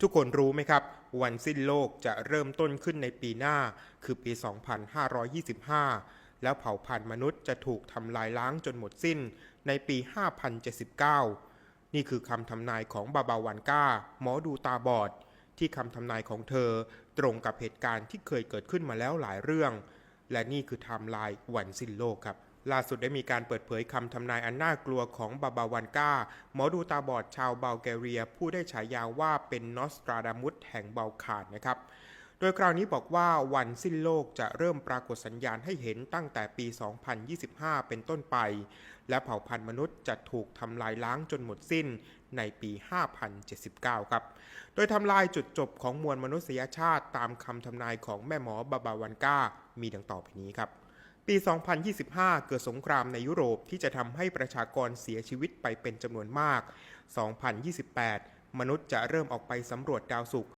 ทุกคนรู้ไหมครับ วันสิ้นโลกจะเริ่มต้นขึ้นในปีหน้า คือปี 2525 แล้วเผ่าพันธุ์มนุษย์จะถูกทำลายล้างจนหมดสิ้นในปี 5079 นี่คือคำทำนายของบาบาวันก้า หมอดูตาบอด ที่คำทำนายของเธอตรงกับเหตุการณ์ที่เคยเกิดขึ้นมาแล้วหลายเรื่อง และนี่คือไทม์ไลน์วันสิ้นโลกครับ ล่าสุดได้มีการเปิดเผยคำทำนายอันน่ากลัวของบาบาวันกาหมอดูตาบอดชาวเบลแกเรีย ผู้ได้ฉายาว่าเป็นนอสตราดามุสแห่งเบลคานนะครับโดยคราวนี้บอกว่าวันสิ้นโลกจะเริ่มปรากฏสัญญาณให้เห็นตั้งแต่ปี 2025 เป็นต้นไป และเผ่าพันธุ์มนุษย์จะถูกทำลายล้างจนหมดสิ้นในปี 5079 ครับ โดยทำลายจุดจบของมวลมนุษยชาติตามคำทำนายของแม่หมอบาบาวันกามีดังต่อไปนี้ครับ ปี 2025 เกิดสงครามในยุโรปที่จะทำให้ประชากรเสียชีวิตไปเป็นจำนวนมาก 2028 มนุษย์จะเริ่มออกไปสำรวจดาวศุกร์